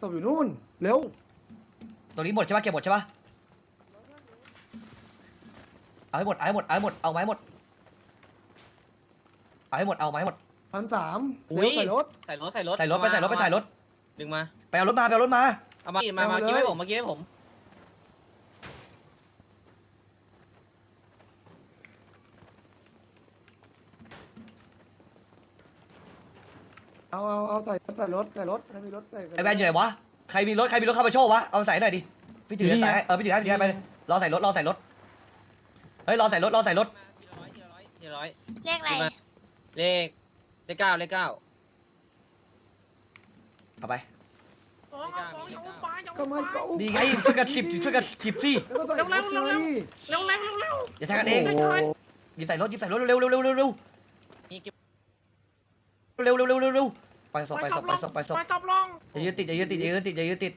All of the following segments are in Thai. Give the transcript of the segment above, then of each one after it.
ศพอยู่นู่น เร็วตรงนี้หมดใช่ปะเก็บหมดใช่ปะเอาให้หมดเอาให้หมดเอาให้หมดเอาไม้หมดเอาให้หมดเอาไม้หมดพันสามอุ๊เร็ยวใส่รถ ใส่รถใส่รถใส่รถไปใส่รถไปใส่รถดึงมาไปเอารถมาไปเอารถมาเอามามามาเอามาเลยกี้ให้ผมมากี้ให้ผม เอาเอาเอาใส่ใส่รถใส่รถใครมีรถใส่ไอ้แวนอยู่ไหนวะ ใครมีรถใครมีรถเข้ามาโชว์วะ เอาใส่หน่อยดิ พี่ถือใส่ให้เออพี่ถือให้พี่ถือให้ไปเลยรอใส่รถรอใส่รถ เฮ้ยรอใส่รถรอใส่รถ ทีละร้อยทีละร้อยทีละร้อยเลขอะไรเลขเลขเก้าเลขเก้า เอาไปเลขเก้าเลขเก้าก็ไม่ก็อุ้มดีไงช่วยกันถิบช่วยกันถิบสิ แล้วก็ใส่รถเลยเร็วเร็วเร็วอย่าแทงกันเองโอ้โหหยิบใส่รถหยิบใส่รถเร็วเร็วเร็วเร็วเร็วนี่เก็บเร็วเร็วเร็วเร็วเร็ว ไปศพไปศพไปศพไปศพไปตบลงอย่ายืดติดอย่ายืดติดอย่ายืดติดอย่ายืดติด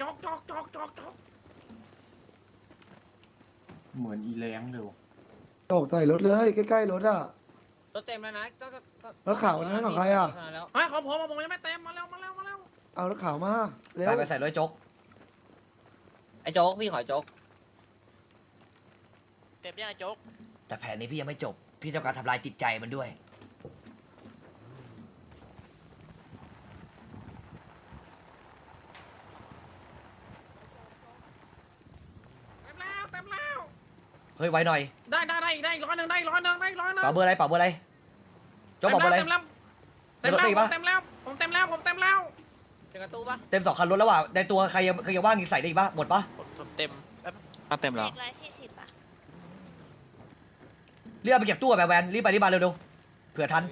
จอกจอกจอกจอกจอกเหมือนอีแรงเลยวะโอกใส่รถเลยใกล้ๆรถอะ รถเต็มแล้วนะก็ก็ก็รถขาวอันนั้นของใครอะแล้วเฮ้ยขอผมผมยังไม่เต็มมาเร็วมาเร็วมาเร็วเอารถขาวมาเร็วใส่ไปใส่รถโจ๊กไอ้โจ๊กพี่ขอโจ๊กเต็มยังไงโจ๊กแต่แผนนี้พี่ยังไม่จบ พี่ต้องการทำลายจิตใจมันด้วย เต็มแล้วเต็มแล้ว เฮ้ยไว้หน่อยได้ได้ได้อีกได้อีกร้อยหนึ่งได้อีกร้อยหนึ่งได้อีกร้อยหนึ่งเป่าเบอร์อะไรเป่าเบอร์อะไรโจ๊กบอกเบอร์อะไร เต็มแล้วเต็มรถแล้วได้อีกปะผมเต็มแล้วผมเต็มแล้วผมเต็มแล้วเจอกระตู้ปะเต็มสองคันรถแล้วว่ะในตัวใครยังใครยังว่างอีกใส่ได้อีกปะหมดปะผมเต็มอะเต็มเลแล้วขร้อยสี่สิบอะเรียกเอาไปเก็บตู้อะแบบแวนรีบไปรีบมาเร็วๆเผื่อทัน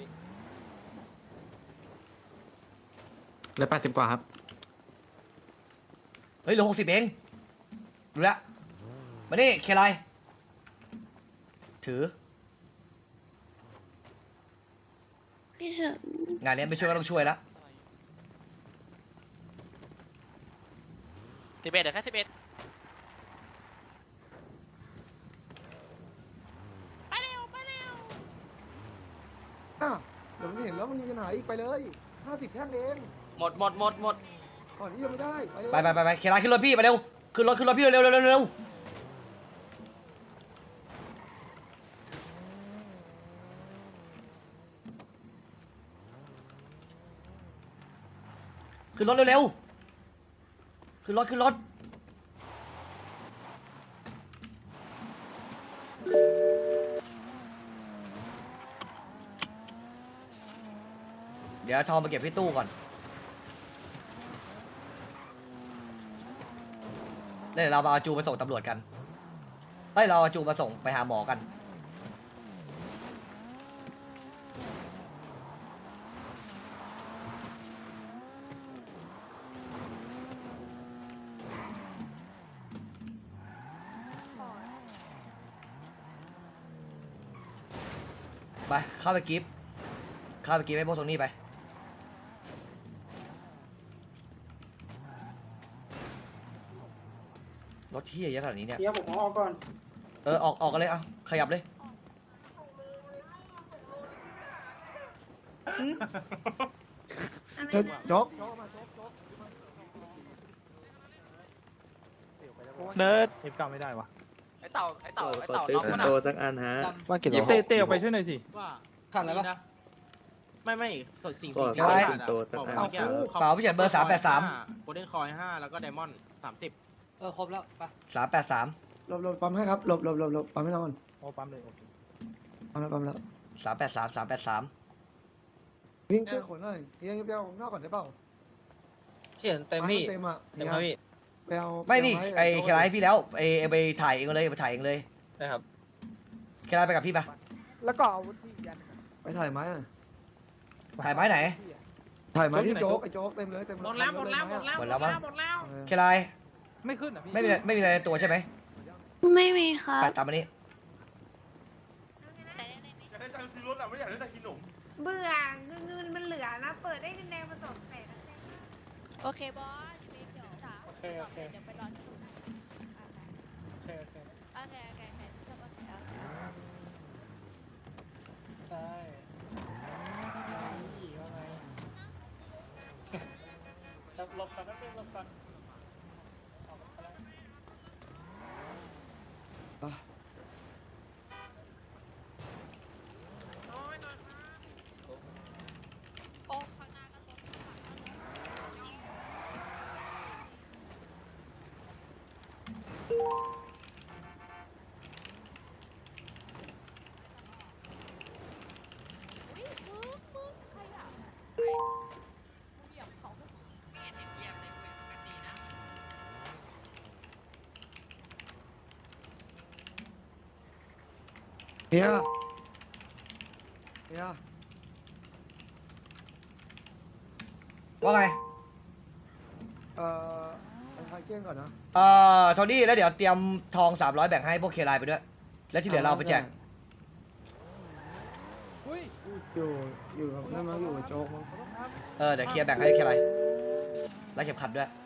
เหลือแปดสิบกว่าครับ เฮ้ยเหลือหกสิบเองดูแลวมานี่เคไล ถือ พี่เฉินงานนี้ไม่ช่วยก็ต้องช่วยแล้วสิบเอ็ดเดี๋ยวแค่สิบเอ็ดอะเดี๋ยวมันเห็นแล้วมันมีปัญหาอีกไปเลยห้าสิบแท่งเองหมดหมดหมดหมดก่อนที่ยังไม่ได้ไปเลยไปไปไปไปเคไลขึ้นรถพี่ไปเร็วขึ้นรถขึ้นรถพี่เร็วเร็วเร็วเร็ว ขึ้นรถเร็วๆขึ้นรถขึ้นรถเดี๋ยวทองมาเก็บที่ตู้ก่อน เดี๋ยวเรามาเอาจูไปส่งตำรวจกันเฮ้ยเราเอาจูมาส่งไปหาหมอกัน ไป เข้าไปกิฟต์เข้าไปกิฟต์ให้พวกตรงนี้ไป รถที่เยอะขนาดนี้เนี่ย เดี๋ยวผมเอาออกก่อน เออ ออกออกกันเลยอะขยับเลยเจ๊โจ๊กโจ๊กมาโจ๊กโจ๊กเนิร์ด เอฟเก้าไม่ได้วะไอ้เต่าไอ้เต่าไอ้ขอเต่าซื้อน้องคัมันนโตอะสักอันฮะว่างกี่เตะเตะออกไปช่วยหน่อยสิ ว่าขันอะไรปะนะไม่ไม่สดสิ่งขอสิ่งที่อะไรขาดโตอะสักบอกอันเมื่อกี้เปล่าพี่เฉินเบอร์383 โกลเด้นคอยห้าแล้วก็ไดมอนด์สามสิบเออครบแล้วไปสามแปดสามหลบหลบปั๊มให้ครับหลบหลบหลบหลบปั๊มให้นอนโอ้ปั๊มเลยโอเคปั๊มแล้วปั๊มแล้วสามแปดสามสามแปดสามวิ่งช่วยขนหน่อยเฮียเปรี้ยวนอกก่อนได้เปล่าเขียนเต็มพี่เต็มอะเต็มครับพี่ ไปเอาไม่นี่ปเาไอ้ว้เคไลให้พี่แล้วไอ้เอาไปถ่ายเองเลยไปถ่ายเองเลยได้ครับเคไลไปกับพี่ปะแล้วก็อาวุธที่ยันไปถ่ายไม้หน่อยถ่ายไม้ไหนถ่ายไม้ที่โจ๊กไอ้โจ๊กเต็มเลยเต็มหมดแล้วหมดแล้วหมดแล้วหมดแล้วมั้งหมดแล้วเออเคไลไม่ขึ้นอะพี่ไม่มีอะไรไม่มีอะไรในตัวใช่ไหมไม่มีครัไปบตามมานี่ใส่ได้เลยไหมอยากได้ตังค์ซื้อรถอะไม่อยากได้ตังค์กินขนมเบื่อเงินเงินมันเหลือนะ เปิดได้เงินแดงมาสองแสนนะโอเคบอส เดี๋ยวจ๋าโอเคโอเคเดี๋ยวไปรอที่นู่นนะโอเคโอเคโอเคโอเคโอเคชอบโอเคโอเคใช่อีกว่าไงหลบก่อนนะเป็นหลบก่อน เฮียเฮียว่าไง เอ่อไปคลายเครียดก่อนนะเอ่อโทนี่แล้วเดี๋ยวเตรียมทองสามร้อยแบ่งให้พวกเคไลน์ไปด้วย แล้วที่เหลือเราเอาไปแจก อุ้ยอยู่อยู่กับนั่นมั้งอยู่กับโจ๊กมั้งขอโทษครับเออ เดี๋ยวเคลียร์แบ่งให้เคไลน์แล้วเข็มขัดด้วยข